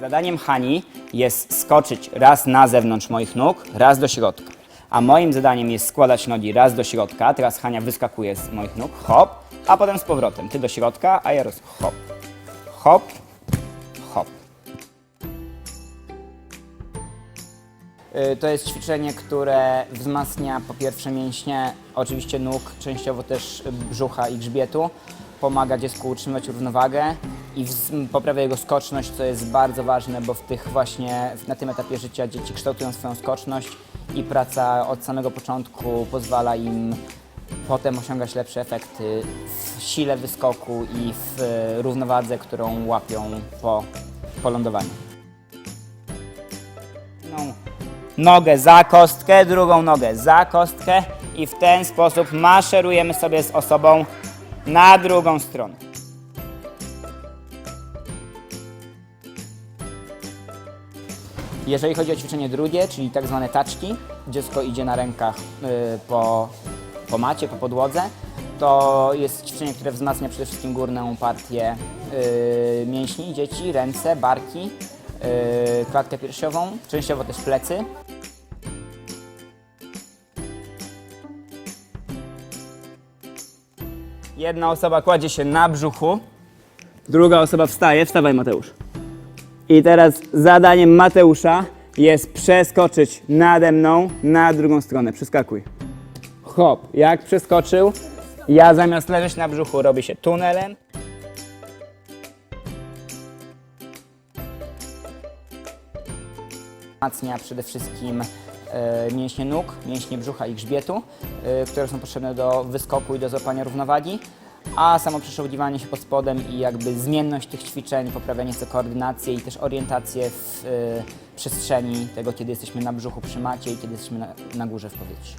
Zadaniem Hani jest skoczyć raz na zewnątrz moich nóg, raz do środka. A moim zadaniem jest składać nogi raz do środka. Teraz Hania wyskakuje z moich nóg, hop, a potem z powrotem. Ty do środka, a ja roz... hop, hop, hop. Y, To jest ćwiczenie, które wzmacnia po pierwsze mięśnie, oczywiście nóg, częściowo też brzucha i grzbietu. Pomaga dziecku utrzymywać równowagę i poprawia jego skoczność, co jest bardzo ważne, bo w tych właśnie, na tym etapie życia dzieci kształtują swoją skoczność i praca od samego początku pozwala im potem osiągać lepsze efekty w sile wyskoku i w e, równowadze, którą łapią po, po lądowaniu nogę za kostkę, drugą nogę za kostkę i w ten sposób maszerujemy sobie z osobą na drugą stronę. Jeżeli chodzi o ćwiczenie drugie, czyli tak zwane taczki, dziecko idzie na rękach y, po, po macie, po podłodze, to jest ćwiczenie, które wzmacnia przede wszystkim górną partię y, mięśni dzieci, ręce, barki, y, klatkę piersiową, częściowo też plecy. Jedna osoba kładzie się na brzuchu, druga osoba wstaje. Wstawaj, Mateusz. I teraz zadaniem Mateusza jest przeskoczyć nade mną na drugą stronę. Przeskakuj. Hop. Jak przeskoczył, ja zamiast leżeć na brzuchu robię się tunelem. Wzmacnia przede wszystkim e, mięśnie nóg, mięśnie brzucha i grzbietu, e, które są potrzebne do wyskoku i do złapania równowagi, a samo przeszołgiwanie się pod spodem i jakby zmienność tych ćwiczeń, poprawia nieco koordynację i też orientację w e, przestrzeni tego, kiedy jesteśmy na brzuchu przy macie i kiedy jesteśmy na, na górze w powietrzu.